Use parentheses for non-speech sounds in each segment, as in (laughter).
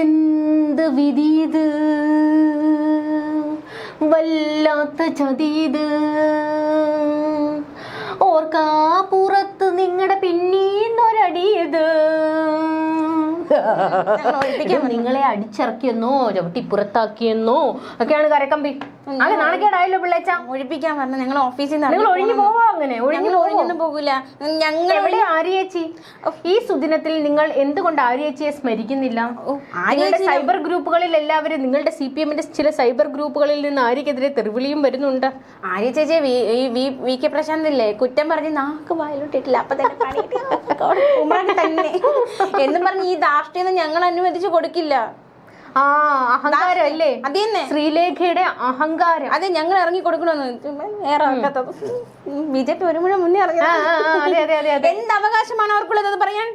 എന്ത് വിധീത് വല്ലാത്ത ചതീത് ഓർക്കാ പുറത്ത് നിങ്ങളുടെ പിന്നീന്നൊരടിയത്. നിങ്ങളെ അടിച്ചിറക്കിയെന്നോ ചവിട്ടി പുറത്താക്കിയെന്നോ ഒക്കെയാണ് കരക്കമ്പി. അല്ല നാണക്കേടായല്ലോ പിള്ളേച്ച. ഒഴിപ്പിക്കാൻ പറഞ്ഞു. ഞങ്ങൾ ഓഫീസിൽ നിങ്ങൾ ഒഴിഞ്ഞു പോവാ അങ്ങനെ ഒഴിഞ്ഞു ഒഴിഞ്ഞൊന്നും പോകൂല. ഞങ്ങൾ എവിടെ ആര്യേച്ചി ഈ സുദിനത്തിൽ നിങ്ങൾ എന്തുകൊണ്ട് ആര്യേച്ചിയെ സ്മരിക്കുന്നില്ല? സൈബർ ഗ്രൂപ്പുകളിൽ എല്ലാവരും നിങ്ങളുടെ സി പി എമ്മിന്റെ ചില സൈബർ ഗ്രൂപ്പുകളിൽ നിന്ന് ആര്യക്കെതിരെ തെറിവിളിയും വരുന്നുണ്ട്. ആര്യ ചേച്ചി വി- കെ പ്രശാന്ത് ഇല്ലേ? കുറ്റം പറഞ്ഞ് നാക്ക് വായിലോട്ടിട്ടില്ല. അപ്പൊ (laughs) തന്നെ. എന്നും പറഞ്ഞ് ഈ ധാർഷ്ട്യം ഞങ്ങൾ അനുവദിച്ചു കൊടുക്കില്ല. ആ അഹങ്കാരം അല്ലേ ശ്രീലേഖയുടെ അഹങ്കാരം. അതെ ഞങ്ങൾ ഇറങ്ങി കൊടുക്കണമെന്ന് ബി ജെ പി ഒരു മുഴ മുന്നേ ഇറങ്ങി. എന്ത് അവകാശമാണ് അവർക്കുള്ളത് അത് പറയാൻ.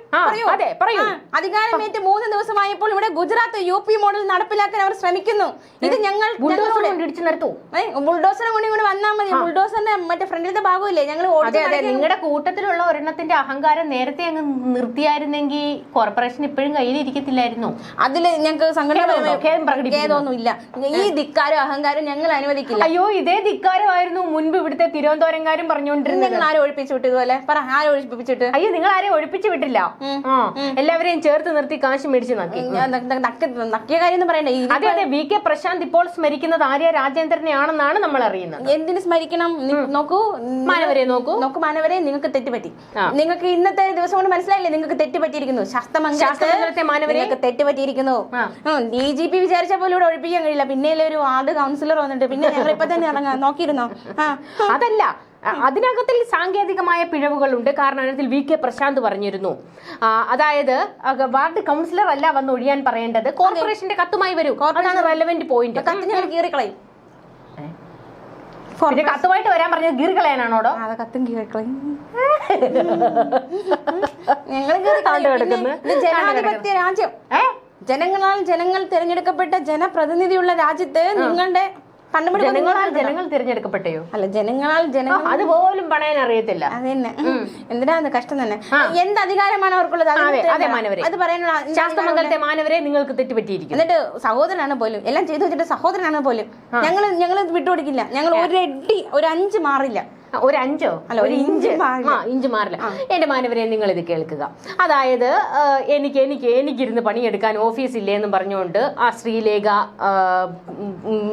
അതെ, പറയൂ. അധികാരമേറ്റ് മൂന്ന് ദിവസമായപ്പോൾ ഇവിടെ ഗുജറാത്ത് യു പി മോഡൽ നടപ്പിലാക്കാൻ അവർ ശ്രമിക്കുന്നു. ഇത് ഞങ്ങൾ ബുൾഡോസറും കൊണ്ട് ഇങ്ങോട്ട് വന്നാൽ മതി. ബുൾഡോസറിന്റെ മറ്റേ ഫ്രണ്ടിലത്തെ ഭാഗമില്ലേ? ഞങ്ങൾ നിങ്ങളുടെ കൂട്ടത്തിലുള്ള ഒരെണ്ണത്തിന്റെ അഹങ്കാരം നേരത്തെ അങ്ങ് നിർത്തിയായിരുന്നെങ്കിൽ കോർപ്പറേഷൻ ഇപ്പോഴും കയ്യിലിരിക്കത്തില്ലായിരുന്നു. അതിൽ ഞങ്ങൾക്ക് ഖേദമുണ്ടോ? ഖേദമൊന്നും ഇല്ല ഈ ധിക്കാരം അഹങ്കാരം ഞങ്ങൾ അനുവദിക്കില്ല. അയ്യോ ഇതേ ധിക്കാരമായിരുന്നു മുൻപ് ഇവിടുത്തെ തിരുവനന്തപുരംകാരും പറഞ്ഞുകൊണ്ടിരുന്നത്. നിങ്ങൾ ആരെ ഒഴിപ്പിച്ചു വിട്ടു ഇതുപോലെ? പറ ആരെ ഒഴിപ്പിച്ചിട്ട് അയ്യോ നിങ്ങൾ ആരെ ഒഴിപ്പിച്ചു വിട്ടില്ല എല്ലാവരെയും ചേർത്ത് നിർത്തി കാശ് മേടിച്ച് നക്കി. നക്കിയ കാര്യം പറയണ്ട. അതെ അതെ വി കെ പ്രശാന്ത് ഇപ്പോൾ സ്മരിക്കുന്നത് ആര്യ രാജേന്ദ്രനെ ആണെന്നാണ് നമ്മൾ അറിയുന്നത്. എന്തിന് സ്മരിക്കണം? നോക്കൂ. മാനവരെ നോക്കൂ. നോക്കൂ മാനവരെ നിങ്ങൾക്ക് തെറ്റുപറ്റി. നിങ്ങൾക്ക് ഇന്നത്തെ ദിവസം കൊണ്ട് മനസ്സിലായില്ലേ? നിങ്ങൾക്ക് തെറ്റുപറ്റിയിരിക്കുന്നു. ശാസ്ത്രമംഗലത്തെ മാനവരെ? തെറ്റുപറ്റിയിരിക്കുന്നു. ഡി ജി പി വിചാരിച്ച പോലെ ഇവിടെ ഒഴിപ്പിക്കാൻ കഴിയില്ല. പിന്നെ ഒരു വാർഡ് കൗൺസിലർ വന്നിട്ട് പിന്നെ ഞങ്ങൾ ഇപ്പൊ തന്നെ ഇറങ്ങാം നോക്കിയിരുന്നോ? ആ. അതല്ല. അതിനകത്തിൽ സാങ്കേതികമായ പിഴവുകളുണ്ട്. കാരണം അതിനകത്തിൽ വി കെ പ്രശാന്ത് പറഞ്ഞിരുന്നു. അതായത് വാർഡ് കൗൺസിലർ അല്ല വന്ന് ഒഴിയാൻ പറയേണ്ടത് കോർപ്പറേഷന്റെ കത്തുമായി വരും. അതാണ് റെലവെന്റ് പോയിന്റ് കത്ത് ഞങ്ങൾ കീറിക്കളയും. പിന്നെ കത്തുമായിട്ട് വരാൻ പറഞ്ഞത് ഗീർകളയാനാണോടോ? അതെ കത്തും ഞങ്ങൾ. ജനാധിപത്യ രാജ്യം. ജനങ്ങളാൽ ജനങ്ങൾ തിരഞ്ഞെടുക്കപ്പെട്ട ജനപ്രതിനിധിയുള്ള രാജ്യത്ത് നിങ്ങളുടെ ജനങ്ങളാൽ ജനങ്ങൾ തിരഞ്ഞെടുക്കപ്പെട്ടയോ? അല്ല ജനങ്ങളാൽ ജനങ്ങൾ അതുപോലും പണയാൻ അറിയത്തില്ല. അതന്നെ. തന്നെ എന്തിനാ അത് കഷ്ടം തന്നെ? എന്ത് അധികാരമാണ് അവർക്കുള്ളത്? അത് പറയാനുള്ള ശാസ്ത്രമംഗലത്തെ മാനവരെ നിങ്ങൾക്ക് തെറ്റുപറ്റിയിരിക്കും എന്നിട്ട് സഹോദരനാണ് പോലും. എല്ലാം ചെയ്തു വെച്ചിട്ട് സഹോദരനാണ് പോലും. ഞങ്ങൾ ഞങ്ങൾ വിട്ടുകൊടുക്കില്ല. ഞങ്ങൾ ഒരു അടി ഒരു അഞ്ച് മാറില്ല. ഒരു അഞ്ചോ? അല്ല, ഒരു ഇഞ്ച് ആ ഇഞ്ച് മാറില്ല. എന്റെ മാനവരെ നിങ്ങൾ ഇത് കേൾക്കുക. അതായത് എനിക്ക് എനിക്ക് എനിക്കിരുന്ന് പണിയെടുക്കാൻ ഓഫീസ് ഇല്ലേ എന്ന് പറഞ്ഞുകൊണ്ട് ആ ശ്രീലേഖ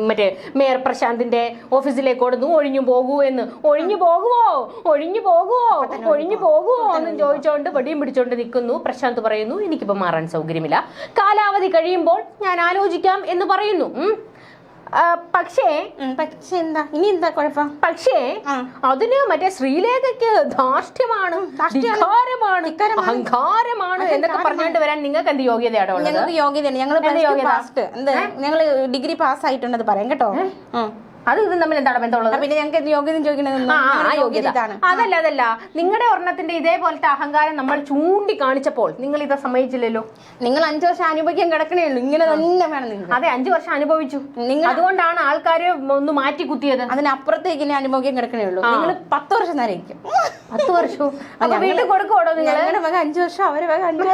മറ്റേ മേയർ പ്രശാന്തിന്റെ ഓഫീസിലേക്ക് കൊടുന്നു ഒഴിഞ്ഞു പോകൂ എന്ന്. ഒഴിഞ്ഞു പോകുവോ ഒഴിഞ്ഞു പോകുവോ ഒഴിഞ്ഞു പോകുവോ എന്ന് ചോദിച്ചോണ്ട് വടിയും പിടിച്ചോണ്ട് നിൽക്കുന്നു. പ്രശാന്ത് പറയുന്നു എനിക്കിപ്പോ മാറാൻ സൗകര്യമില്ല. കാലാവധി കഴിയുമ്പോൾ ഞാൻ ആലോചിക്കാം എന്ന് പറയുന്നു. പക്ഷേ പക്ഷേ എന്താ? ഇനി എന്താ കുഴപ്പം? പക്ഷേ. അതിന് മറ്റേ ശ്രീലേഖയ്ക്ക് ധാർഷ്ട്യമാണ് ധിക്കാരമാണ്. അഹങ്കാരമാണ് എന്നൊക്കെ പറഞ്ഞുകൊണ്ട് വരാൻ നിങ്ങൾക്ക് എന്ത് യോഗ്യതയാണ് ഞങ്ങൾക്ക് യോഗ്യതയാണ്. ഞങ്ങൾ ഡിഗ്രി പാസ് ആയിട്ടുണ്ട് അത് പറയാം കേട്ടോ. അത് ഇതും തമ്മിൽ എന്താണ് ബന്ധമുള്ളത്? പിന്നെ ഞങ്ങൾക്ക് യോഗ്യത. അതല്ല അതല്ല. നിങ്ങളുടെ ഒരെണ്ണത്തിന്റെ ഇതേപോലത്തെ അഹങ്കാരം നമ്മൾ ചൂണ്ടി കാണിച്ചപ്പോൾ നിങ്ങൾ ഇത് സമ്മതിച്ചില്ലല്ലോ? നിങ്ങൾ അഞ്ചു വർഷം അനുഭവിക്കാൻ കിടക്കണേ ഉള്ളൂ. ഇങ്ങനെ തന്നെ വേണം നിങ്ങൾ. അതെ അഞ്ചു വർഷം അനുഭവിച്ചു. നിങ്ങൾ- അതുകൊണ്ടാണ് ആൾക്കാര് ഒന്ന് മാറ്റി കുത്തിയത്. അതിനപ്പുറത്തേക്ക് ഇനി അനുഭവിക്കാൻ കിടക്കണേ ഉള്ളൂ. നിങ്ങൾ പത്ത് വർഷം നേരം ഇരിക്കും. പത്ത് വർഷവും. അപ്പൊ വീട്ടിൽ കൊടുക്കുവാടോ നിങ്ങൾ ഞങ്ങളുടെ വക അഞ്ചു വർഷം അവരെ വക അഞ്ചു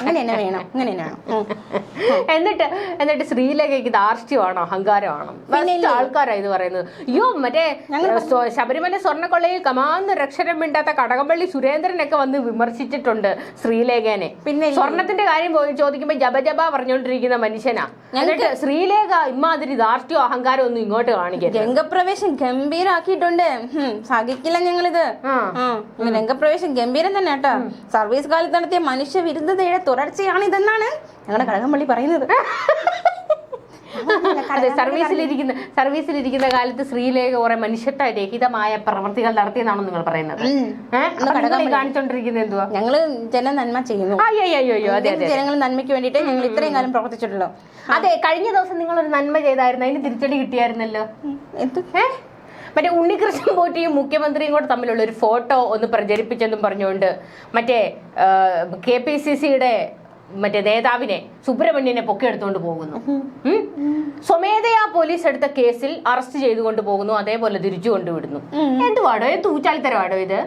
അങ്ങനെ തന്നെ വേണം അങ്ങനെ (laughs) എന്നിട്ട് എന്നിട്ട് ശ്രീലേഖയ്ക്ക് ധാർഷ്ട്യമാണോ അഹങ്കാരമാണോ? ഫസ്റ്റ് ആൾക്കാരാ ഇത് പറയുന്നത്. അയ്യോ മറ്റേ ഞങ്ങൾ ശബരിമല സ്വർണക്കൊള്ളയിൽ കമാന്ന് രക്ഷരം മിണ്ടാത്ത കടകംപള്ളി സുരേന്ദ്രനൊക്കെ വന്ന് വിമർശിച്ചിട്ടുണ്ട് ശ്രീലേഖനെ. പിന്നെ സ്വർണത്തിന്റെ കാര്യം പോയി ചോദിക്കുമ്പോ ജബ ജബ പറഞ്ഞുകൊണ്ടിരിക്കുന്ന മനുഷ്യനാ. എന്നിട്ട് ശ്രീലേഖ ഇമാതിരി ധാർഷ്ട്യോ അഹങ്കാരം ഒന്നും ഇങ്ങോട്ട് കാണിക്കരുത്. രംഗപ്രവേശം ഗംഭീരാക്കിയിട്ടുണ്ട്. സഹിക്കില്ല ഞങ്ങളിത് ഉം, രംഗപ്രവേശം ഗംഭീരം തന്നെ കേട്ടോ. സർവീസ് കാലത്ത് നടത്തിയ മനുഷ്യ വിരുദ്ധതയുടെ തുടർച്ചയാണ് ഇതെന്നാണ് ഞങ്ങളുടെ കടകംപള്ളി പറയുന്നത്. അതെ സർവീസിലിരിക്കുന്ന സർവീസിലിരിക്കുന്ന കാലത്ത് ശ്രീലേഖ കുറെ മനുഷ്യത്വ രഹിതമായ പ്രവർത്തികൾ നടത്തിയെന്നാണോ നിങ്ങൾ പറയുന്നത്. ഏഹ് കാണിച്ചോണ്ടിരിക്കുന്നത് എന്തുവാ? ഞങ്ങൾ ജന നന്മ ചെയ്യുന്നു. അയ്യോ അതെ ജനങ്ങൾ നന്മയ്ക്ക് വേണ്ടിയിട്ട് ഞങ്ങൾ ഇത്രയും കാലം പ്രവർത്തിച്ചിട്ടുള്ളൂ. അതെ കഴിഞ്ഞ ദിവസം നിങ്ങൾ ഒരു നന്മ ചെയ്തായിരുന്നു. അതിന് തിരിച്ചടി കിട്ടിയായിരുന്നല്ലോ. എന്ത്? ഏ? മറ്റേ ഉണ്ണികൃഷ്ണൻ പോറ്റിയും മുഖ്യമന്ത്രിയും കൂടെ തമ്മിലുള്ള ഒരു ഫോട്ടോ ഒന്ന് പ്രചരിപ്പിച്ചെന്നും പറഞ്ഞുകൊണ്ട് മറ്റേ കെ പി സി സിയുടെ മറ്റേ നേതാവിനെ സുബ്രഹ്മണ്യനെ പൊക്കിയെടുത്തുകൊണ്ട് പോകുന്നു? സ്വമേധയാ പോലീസ് എടുത്ത കേസിൽ അറസ്റ്റ് ചെയ്തുകൊണ്ട് പോകുന്നു അതേപോലെ തിരിച്ചു കൊണ്ടുവിടുന്നു എന്തുവാടോ തൂച്ചാൽ തൂച്ചാലിത്തരവാടോ ഇത്?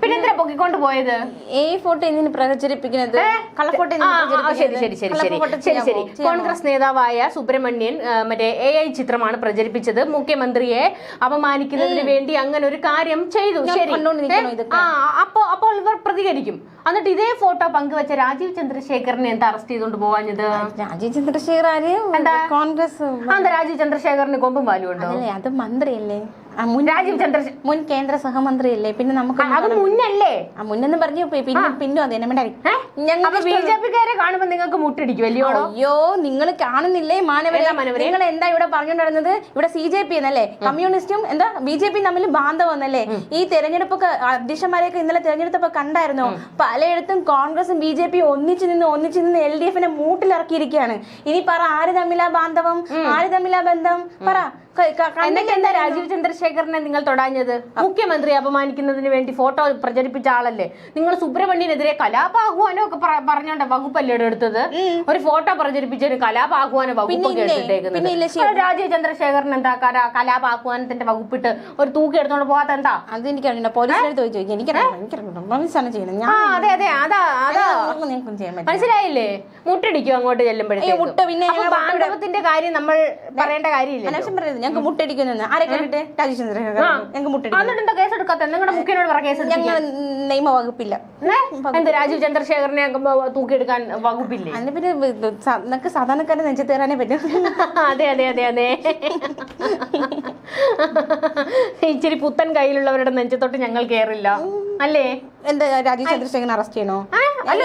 പിന്നെ എന്തിനാ പൊക്കിക്കൊണ്ട് പോയത്? ഈ ഫോട്ടോ എന്തിനു പ്രചരിപ്പിക്കുന്നത് കള്ളഫോട്ടോ ശരി ശരി ശരി ശരി ശരി ശരി. കോൺഗ്രസ് നേതാവായ സുബ്രഹ്മണ്യൻ മറ്റേ എ ഐ ചിത്രമാണ് പ്രചരിപ്പിച്ചത്. മുഖ്യമന്ത്രിയെ അപമാനിക്കുന്നതിന് വേണ്ടി അങ്ങനെ ഒരു കാര്യം ചെയ്തു. ശരി? ആ അപ്പോൾ ഇവർ പ്രതികരിക്കും. എന്നിട്ട് ഇതേ ഫോട്ടോ പങ്കുവച്ച രാജീവ് ചന്ദ്രശേഖരനെ എന്താ അറസ്റ്റ് ചെയ്തുകൊണ്ട് പോവാഞ്ഞത്? രാജീവ് ചന്ദ്രശേഖർ ആര് കോൺഗ്രസ് എന്താ രാജീവ് ചന്ദ്രശേഖറിന് കൊമ്പും വാലുണ്ടോ അത് മന്ത്രിയല്ലേ? മുൻ രാജീവ് ചന്ദ്രശേ മുൻ കേന്ദ്ര സഹമന്ത്രിയല്ലേ? പിന്നെ നമുക്ക് അത് മുന്നല്ലേ? ആ മുന്നെന്ന് പറഞ്ഞു പിന്നെ പിന്നും അതെ നമ്മുടെ? ഞങ്ങൾ ബി ജെ പിക്കാരെ കാണുമ്പോ നിങ്ങൾക്ക് മുട്ടടിക്കും അല്ലയോ അയ്യോ നിങ്ങൾ കാണുന്നില്ലേ മാനവരെ? നിങ്ങൾ എന്താ ഇവിടെ പറഞ്ഞുകൊണ്ടിരുന്നത് ഇവിടെ സി ജെ പി എന്നല്ലേ കമ്മ്യൂണിസ്റ്റും എന്താ ബി ജെ പി തമ്മിൽ ബാന്ധവം എന്നല്ലേ ഈ തെരഞ്ഞെടുപ്പൊക്കെ അധ്യക്ഷന്മാരെയൊക്കെ ഇന്നലെ തെരഞ്ഞെടുത്തപ്പോ കണ്ടായിരുന്നോ? പലയിടത്തും കോൺഗ്രസും ബി ജെ പി ഒന്നിച്ചു നിന്ന് ഒന്നിച്ചു നിന്ന് എൽ ഡി എഫിനെ മൂട്ടിലിറക്കിയിരിക്കുകയാണ്. ഇനി പറ ആര് തമ്മിലാ ബാന്ധവം? ആര് തമ്മിലാ ബന്ധം? പറ. എന്നിട്ട് എന്താ രാജീവ് ചന്ദ്രശേഖരനെ നിങ്ങൾ തൊടാഞ്ഞത്? മുഖ്യമന്ത്രി അപമാനിക്കുന്നതിന് വേണ്ടി ഫോട്ടോ പ്രചരിപ്പിച്ച ആളല്ലേ? നിങ്ങൾ സുബ്രഹ്മണ്യനെതിരെ കലാപാഹ്വാനോ ഒക്കെ പറ- പറഞ്ഞോണ്ട വകുപ്പല്ലേ എടുത്തത്? ഒരു ഫോട്ടോ പ്രചരിപ്പിച്ചതിന് കലാപാഹ്വാന വകുപ്പൊക്കെ? എടുത്തിട്ടേക്കുന്നത്. ആ, രാജീവ് ചന്ദ്രശേഖരൻ എന്താ കലാ- കലാപാഹ്വാനത്തിന്റെ വകുപ്പിട്ട് ഒരു തൂക്കി എടുത്തോണ്ട് പോകാത്ത എന്താ? അത് പറ്റില്ല. മനസ്സിലായില്ലേ? മുട്ടടിക്കും അങ്ങോട്ട് ഏയ്, മുട്ട പിന്നെ ബാന്ധവത്തിന്റെ കാര്യം നമ്മൾ പറയേണ്ട കാര്യമില്ല ഞങ്ങൾക്ക് മുട്ടടിക്കുന്നു ആരെ കണ്ടിട്ട്? രാജീവ് ഞങ്ങൾക്ക് മുട്ടടിക്കുന്നു എന്നിട്ട് കേസ് എടുക്കാത്ത? നിങ്ങളുടെ മുഖ്യനോട് പറ കേസ്. ഞങ്ങൾ നിയമ വകുപ്പില്ല. ഏ? എന്ത് രാജീവ് ചന്ദ്രശേഖരനെ തൂക്കിയെടുക്കാൻ വകുപ്പില്ല? അതിന് പിന്നെ നിങ്ങൾക്ക് സാധാരണക്കാരെ നെഞ്ചത്ത് കയറാനേ പറ്റും. അതെ അതെ അതെ അതെ. ഇച്ചിരി പുത്തൻ കയ്യിലുള്ളവരുടെ നെഞ്ചത്തോട്ട് ഞങ്ങൾ കേറില്ല. അല്ലേ? എന്താ രാജീവ് ചന്ദ്രശേഖരൻ അറസ്റ്റ് ചെയ്യണോ? അല്ല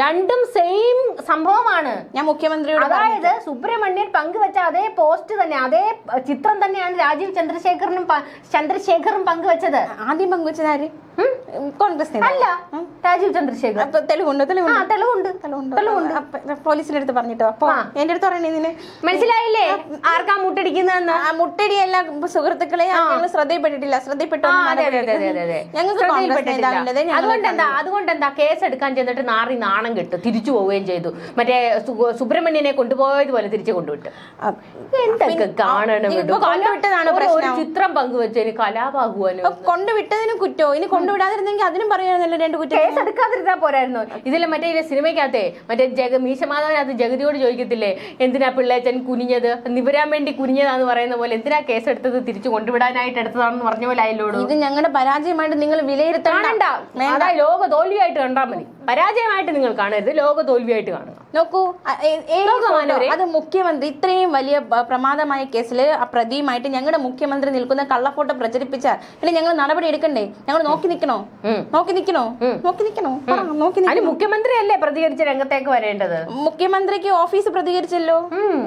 രണ്ടും സെയിം സംഭവമാണ്. ഞാൻ മുഖ്യമന്ത്രിയോട് അതായത് സുബ്രഹ്മണ്യൻ പങ്കുവച്ച അതേ പോസ്റ്റ് തന്നെ അതേ ചിത്രം തന്നെയാണ് രാജീവ് ചന്ദ്രശേഖരനും ചന്ദ്രശേഖറും പങ്കുവച്ചത്. ആദ്യം പങ്കുവച്ചത് ആര്? കോൺഗ്രസ്. അല്ല രാജീവ് ചന്ദ്രശേഖർ തെളിവുണ്ട് തെളിവുണ്ടോ. തെളിവുണ്ടോ. തെളിവുണ്ട് പോലീസിന്റെ അടുത്ത് പറഞ്ഞിട്ടോ? അപ്പൊ. എന്റെ അടുത്ത് പറയണേ ഇതിന് മനസ്സിലായില്ലേ? ആർക്കാ മുട്ടടിക്കുന്നതെന്ന്? ആ മുട്ടടിയല്ല സുഹൃത്തുക്കളെ ഞങ്ങൾ ശ്രദ്ധയിൽപ്പെട്ടിട്ടില്ല. ശ്രദ്ധയിൽപ്പെട്ടു. ഞങ്ങൾക്ക് അതുകൊണ്ട് എന്താ അതുകൊണ്ട് എന്താ കേസ് എടുക്കാൻ ചെന്നിട്ട് നാറി നാണം കിട്ടും തിരിച്ചു പോവുകയും ചെയ്തു. മറ്റേ സുബ്രഹ്മണ്യനെ കൊണ്ടുപോയതുപോലെ തിരിച്ചു കൊണ്ടുവിട്ടു. എന്തൊക്കെ കാണണം. കൊണ്ടുവിട്ടതാണ്. ചിത്രം പങ്കുവെച്ചതിന് കലാപാകുവാനും? കൊണ്ടുവിട്ടതിന് കുറ്റോ? ഇനി കൊണ്ടുവിടാതിരുന്നെങ്കിൽ അതിനും പറയാനല്ലോ രണ്ട് കുറ്റം. കേസ് എടുക്കാതിരുന്നാ പോരായിരുന്നു? ഇതിലെ മറ്റേ ഇതിലെ സിനിമയ്ക്കകത്തെ മറ്റേ ജഗ മീശമാധവനകത്ത് ജഗതിയോട് ചോദിക്കത്തില്ലേ? എന്തിനാ പിള്ളേച്ചൻ കുനിഞ്ഞത്? നിവരാൻ വേണ്ടി കുനിഞ്ഞതാന്ന് പറയുന്ന പോലെ എന്തിനാ കേസ് എടുത്തത് തിരിച്ചു കൊണ്ടുവിടാനായിട്ട് എടുത്തതാണെന്ന് പറഞ്ഞ പോലെ ആയല്ലോടു? ഇത് ഞങ്ങളുടെ പരാജയമായിട്ട് നിങ്ങൾ വിലയിരുത്തണ്ട. ലോക തോൽവിയായിട്ട് കണ്ടാൽ മതി. പരാജയമായിട്ട് നിങ്ങൾ കാണരുത്. ലോക തോൽവിയായിട്ട് കാണുക. നോക്കൂ. അത് മുഖ്യമന്ത്രി ഇത്രയും വലിയ പ്രമാദമായ കേസിൽ ആ പ്രതിയുമായിട്ട് ഞങ്ങളുടെ മുഖ്യമന്ത്രി നിൽക്കുന്ന കള്ളഫോട്ടോ പ്രചരിപ്പിച്ചാൽ പിന്നെ ഞങ്ങൾ നടപടി എടുക്കണ്ടേ? ഞങ്ങൾ നോക്കി നിൽക്കണോ നോക്കി നിക്കണോ നോക്കി നിക്കണോ നോക്കി നിൽക്കണോ? മുഖ്യമന്ത്രി അല്ലേ പ്രതികരിച്ച് രംഗത്തേക്ക് വരേണ്ടത്? മുഖ്യമന്ത്രിക്ക് ഓഫീസ് പ്രതികരിച്ചല്ലോ?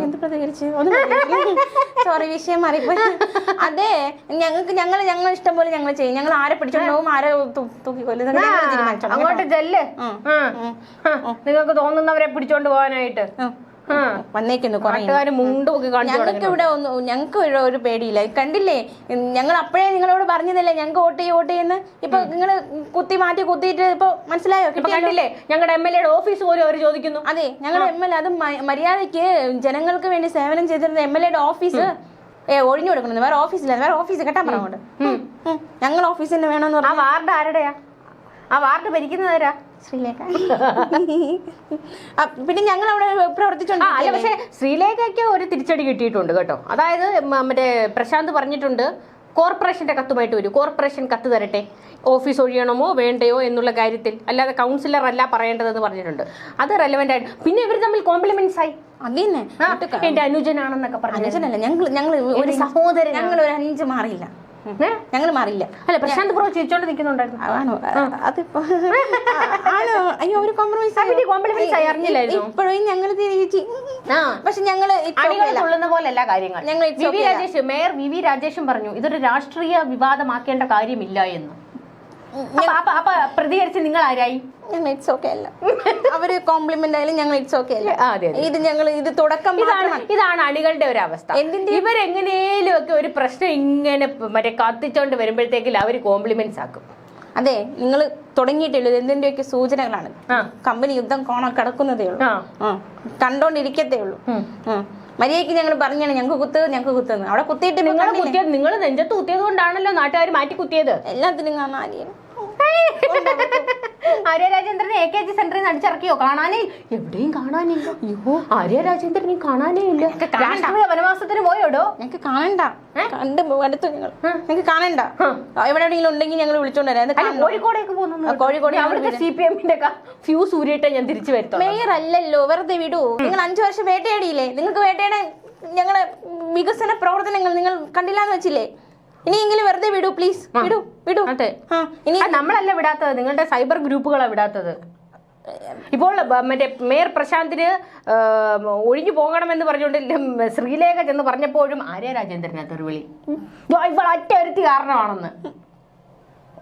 എന്ത് പ്രതികരിച്ച്? സോറി വിഷയം മാറിപ്പോയി. അതെ ഞങ്ങൾക്ക് ഞങ്ങൾ ഞങ്ങൾ ഇഷ്ടം പോലെ ഞങ്ങൾ ചെയ്യും. ഞങ്ങൾ ആരെ പിടിച്ചോണ്ടാവും ആരെ തൂക്കി തൂക്കിക്കൊല്ലും. അങ്ങോട്ട് ചെല്ല്. നിങ്ങൾക്ക് തോന്നുന്നവരെ പിടിച്ചോണ്ട് പോകാനായിട്ട്. വന്നേക്കുന്നു ഞങ്ങൾക്ക് ഇവിടെ ഒന്നും ഞങ്ങൾക്ക് ഇവിടെ ഒരു പേടിയില്ല. കണ്ടില്ലേ? ഞങ്ങൾ അപ്പോഴേ നിങ്ങളോട് പറഞ്ഞതല്ലേ ഞങ്ങൾക്ക് വോട്ട് ചെയ്യും വോട്ട് ചെയ്യുന്ന ഇപ്പൊ നിങ്ങൾ കുത്തി മാറ്റി കുത്തിയിട്ട് ഇപ്പൊ മനസ്സിലായോ? ഇപ്പൊ കണ്ടില്ലേ? ഞങ്ങളുടെ എം എൽ എയുടെ ഓഫീസ് പോലും അവർ ചോദിക്കുന്നു. അതെ ഞങ്ങളുടെ എം എൽ എ അത് മര്യാദയ്ക്ക് മര്യാദയ്ക്ക് ജനങ്ങൾക്ക് വേണ്ടി സേവനം ചെയ്തിരുന്ന എം എൽ എയുടെ ഓഫീസ് ഏ ഒഴിഞ്ഞു കൊടുക്കണം വേറെ ഓഫീസില്ല വേറെ ഓഫീസ് കെട്ടാൻ പറഞ്ഞോണ്ട്. ഞങ്ങൾ ഓഫീസിന് വേണമെന്ന് പറഞ്ഞു ആ വാർഡ് ആരുടെയാ? ആ വാർഡ് ഭരിക്കുന്നതാരാ ശ്രീലേഖ. പിന്നെ ഞങ്ങൾ അവിടെ പ്രവർത്തിച്ചിട്ടുണ്ട് അല്ല പക്ഷെ ശ്രീലേഖയ്ക്ക് ഒരു തിരിച്ചടി കിട്ടിയിട്ടുണ്ട് കേട്ടോ. അതായത് മറ്റേ പ്രശാന്ത് പറഞ്ഞിട്ടുണ്ട് കോർപ്പറേഷന്റെ കത്തുമായിട്ട് വരും. കോർപ്പറേഷൻ കത്ത് തരട്ടെ. ഓഫീസ് ഒഴിയണമോ വേണ്ടയോ എന്നുള്ള കാര്യത്തിൽ. അല്ലാതെ കൗൺസിലർ അല്ല പറയേണ്ടതെന്ന് പറഞ്ഞിട്ടുണ്ട്. അത് റെലവെന്റ് ആയിട്ട് പിന്നെ ഇവർ തമ്മിൽ കോംപ്ലിമെന്റ്സ് ആയി. അതന്നെ? ആ, എന്റെ അനുജനാണെന്നൊക്കെ പറഞ്ഞു അനുജനല്ല ഞങ്ങൾ ഞങ്ങൾ ഒരു സഹോദരൻ ഞങ്ങൾ ഒരു അഞ്ച് മാറിയില്ല? ഞങ്ങൾ മാറില്ല. അല്ല പ്രശാന്ത് പ്രോ ചിരിച്ചോണ്ട് നിൽക്കുന്നുണ്ടായിരുന്നു ആണോ അതിപ്പോ ആണോ. അയ്യോ ഒരു കോംപ്രമൈസ് അറിഞ്ഞില്ലായിരുന്നോ? ഇപ്പോഴും ഞങ്ങൾ തിരിച്ച് പക്ഷെ ഞങ്ങൾ. തുള്ളുന്ന പോലെയല്ല കാര്യങ്ങൾ. ഞങ്ങൾ V V Rajesh mayor V V രാജേഷും പറഞ്ഞു ഇതൊരു രാഷ്ട്രീയ വിവാദമാക്കേണ്ട കാര്യമില്ല എന്ന്. അപ്പൊ പ്രതികരിച്ച് നിങ്ങൾ ആരായി ഞങ്ങൾ ഇറ്റ്സ് ഓക്കെ അല്ല. അവർ കോംപ്ലിമെന്റ് ആയാലും ഞങ്ങൾ ഇറ്റ്സ് ഓക്കെ അല്ല. ഇത് ഞങ്ങൾ ഇത് തുടക്കം ഇതാണ് ഇതാണ് അണികളുടെ ഒരു അവസ്ഥ. എന്തിന്റെ? ഇവരെങ്ങനെയും ഒക്കെ ഒരു പ്രശ്നം ഇങ്ങനെ മറ്റേ കത്തിച്ചോണ്ട് വരുമ്പോഴത്തേക്കിൽ അവർ കോംപ്ലിമെന്റ്സ് ആക്കും. അതെ നിങ്ങൾ തുടങ്ങിയിട്ടുള്ളൂ എന്തിന്റെയൊക്കെ സൂചനകളാണ്? കമ്പനി യുദ്ധം കോണ കിടക്കുന്നതേ ഉള്ളൂ. കണ്ടോണ്ടിരിക്കത്തേ ഉള്ളൂ. മര്യാദയ്ക്ക് ഞങ്ങൾ പറഞ്ഞാണ് ഞങ്ങൾക്ക് കുത്ത് ഞങ്ങൾക്ക് കുത്തുന്നത്. അവിടെ കുത്തിയിട്ട് നിങ്ങൾ നിങ്ങൾ നെഞ്ചത്ത് കുത്തിയത് കൊണ്ടാണല്ലോ നാട്ടുകാർ മാറ്റി കുത്തിയത്. എല്ലാത്തിനും കാണാൻ ആര്യ. (laughs) ആര്യ രാജേന്ദ്രനെ എ കെ ജി സെന്ററിൽ നിന്ന് അടിച്ചിറക്കിയോ? കാണാനേ എവിടെയും കാണാനില്ല. അയ്യോ ആര്യ രാജേന്ദ്രനെ കാണാനേ ഇല്ല. രാഷ്ട്രീയ വനവാസത്തിന് പോയോടോ? ഞങ്ങൾക്ക് കാണണ്ട. കണ്ട് അടുത്തു ഞങ്ങൾ ഞങ്ങൾക്ക് കാണണ്ട. എവിടെയെങ്കിലും ഉണ്ടെങ്കിൽ ഞങ്ങൾ വിളിച്ചോണ്ട് വരാം. കോഴിക്കോടേക്ക് പോകുന്നു കോഴിക്കോട് അവിടുത്തെ സി പി എമ്മിന്റെ ഫ്യൂസ് ഊരിയിട്ട് ഞാൻ തിരിച്ചു വരുത്തും. മേയർ അല്ലല്ലോ വെറുതെ വിടൂ. നിങ്ങൾ അഞ്ചു വർഷം വേട്ടയാടിയില്ലേ? നിങ്ങൾക്ക് വേട്ടയുടെ ഞങ്ങളെ വികസന പ്രവർത്തനങ്ങൾ നിങ്ങൾ കണ്ടില്ലാന്ന് വെച്ചില്ലേ? ഇനിയെങ്കിലും വെറുതെ വിടൂ പ്ലീസ് വിടൂ വിടൂ. അതെ. ഇനി നമ്മളല്ല വിടാത്തത് നിങ്ങളുടെ സൈബർ ഗ്രൂപ്പുകളാണ് വിടാത്തത്. ഇപ്പോൾ മറ്റേ മേയർ പ്രശാന്തിന് ഒഴിഞ്ഞു പോകണമെന്ന് പറഞ്ഞുകൊണ്ട് ശ്രീലേഖ ചെന്ന് പറഞ്ഞപ്പോഴും ആര്യ രാജേന്ദ്രനകത്ത് ഒരു ഇപ്പോൾ ഇവൾ ഒറ്റ ഒരുത്തി കാരണമാണെന്ന്.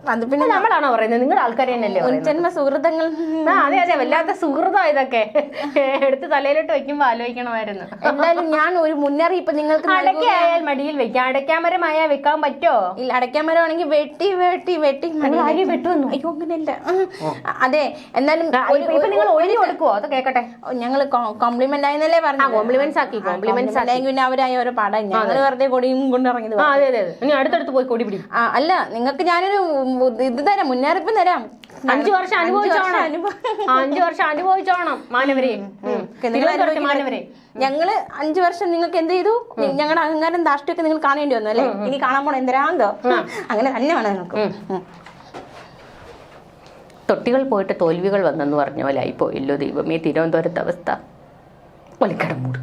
അത് പിന്നെ നമ്മളാണോ പറയുന്നത്? നിങ്ങളുടെ ആൾക്കാർ തന്നെയല്ലേ ജന്മ സുഹൃതങ്ങൾ അതെ അതെ വല്ലാത്ത സുഹൃതം ഇതൊക്കെ. എടുത്ത് തലയിലോട്ട് വെക്കുമ്പോ ആലോചിക്കണമായിരുന്നു. എന്തായാലും ഞാൻ ഒരു മുന്നറിയിപ്പ് നിങ്ങൾക്ക് അടയ്ക്കായാൽ മടിയിൽ വെക്കാം. അടയ്ക്കാമരമായാൽ വെക്കാൻ പറ്റോ? ഇല്ല അടയ്ക്കാൻ മരമാണെങ്കിൽ വെട്ടി വെട്ടി. വെട്ടി. ആര്യ വെട്ടുവന്നു? അയ്യോ അങ്ങനെയല്ല. അതെ എന്തായാലും ഒരു- ഇപ്പൊ നിങ്ങൾ ഒഴിഞ്ഞു കൊടുക്കുവോ? അത് കേക്കട്ടെ. ഞങ്ങൾ കോംപ്ലിമെന്റ് ആയെന്നല്ലേ പറഞ്ഞു കോംപ്ലിമെന്റ്സ് ആക്കി കോംപ്ലിമെന്റ്സ് അല്ലെങ്കിൽ പിന്നെ അവരായ ഓരോ പടം. ഞങ്ങൾ വെറുതെ കൊടിയും കൊണ്ടിറങ്ങിയത് അതെ അതെ ഇനി അടുത്തടുത്ത് പോയി കൊടി പിടി അല്ല നിങ്ങൾക്ക് ഞാനൊരു ഇത് തരാം മുന്നറിയിപ്പ് തരാം. അഞ്ചു വർഷം അനുഭവിച്ചോണം. അനുഭവം. (laughs) അഞ്ചു വർഷം അനുഭവിച്ചോണം മാനവരെ. മാനവരെ. ഞങ്ങൾ അഞ്ചു വർഷം നിങ്ങൾക്ക് എന്ത് ചെയ്തു? ഞങ്ങളുടെ അഹങ്കാരം ദാഷ്ടൊക്കെ നിങ്ങൾ കാണേണ്ടി വന്നു അല്ലേ? ഇനി കാണാൻ പോണ എന്തിനാന്തോ അങ്ങനെ തന്നെ വേണം നിങ്ങൾക്ക്. തൊട്ടികൾ പോയിട്ട് തോൽവികൾ വന്നെന്ന് പറഞ്ഞ പോലെ ആയിപ്പോയില്ലോ ദൈവമേ തിരുവനന്തപുരത്തെ അവസ്ഥ. ഒലിക്കട മൂട്.